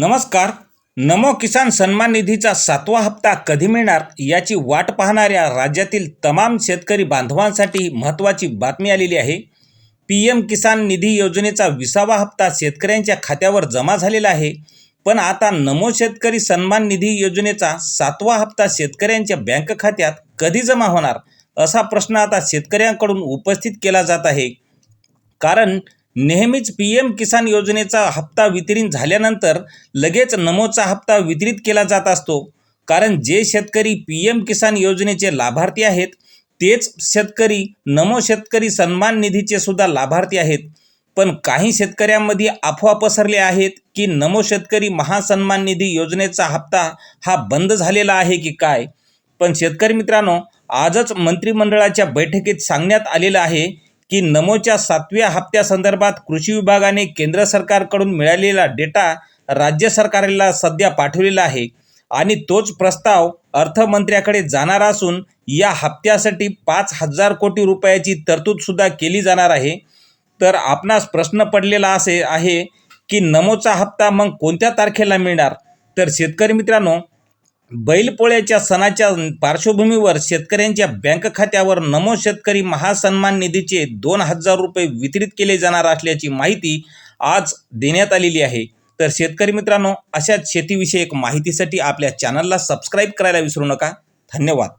नमस्कार. नमो किसान सन्मान निधीचा सातवा हप्ता कधी मिळणार याची वाट पाहणाऱ्या राज्यातील तमाम शेतकरी बांधवांसाठी महत्त्वाची बातमी आलेली आहे. पी एम किसान निधी योजनेचा विसावा हप्ता शेतकऱ्यांच्या खात्यावर जमा झालेला आहे. पण आता नमो शेतकरी सन्मान निधी योजनेचा सातवा हप्ता शेतकऱ्यांच्या बँक खात्यात कधी जमा होणार असा प्रश्न आता शेतकऱ्यांकडून उपस्थित केला जात आहे. कारण नेहमीच पी एम किसान योजनेचा हप्ता वितरित झाल्यानंतर लगेच नमोचा हप्ता वितरित केला जात असतो. कारण जे शेतकरी पी एम किसान योजनेचे लाभार्थी आहेत तेच शेतकरी नमो शेतकरी सन्मान निधीचे सुद्धा लाभार्थी आहेत. पण काही शेतकऱ्यांमध्ये अफवा पसरल्या आहेत की नमो शेतकरी महासन्मान निधी योजनेचा हप्ता हा बंद झालेला आहे की काय? पण शेतकरी मित्रांनो आजच मंत्रिमंडळाच्या बैठकीत सांगण्यात आलेलं आहे की नमोच्या सातव्या हप्त्यासंदर्भात कृषी विभागाने केंद्र सरकारकडून मिळालेला डेटा राज्य सरकारला सध्या पाठवलेला आहे. आणि तोच प्रस्ताव अर्थमंत्र्याकडे जाणार असून या हप्त्यासाठी पाच हजार कोटी रुपयाची तरतूदसुद्धा केली जाणार आहे. तर आपणास प्रश्न पडलेला असे आहे की नमोचा हप्ता मग कोणत्या तारखेला मिळणार? तर शेतकरी मित्रांनो बैलपोळ्याच्या सणाच्या पार्श्वभूमीवर शेतकऱ्यांच्या बँक खात्यावर नमो शेतकरी महासन्मान निधीचे दोन हजार रुपये वितरित केले जाणार असल्याची माहिती आज देण्यात आलेली आहे. तर शेतकरी मित्रांनो अशाच शेतीविषयक माहितीसाठी आपल्या चॅनलला सबस्क्राईब करायला विसरू नका. धन्यवाद.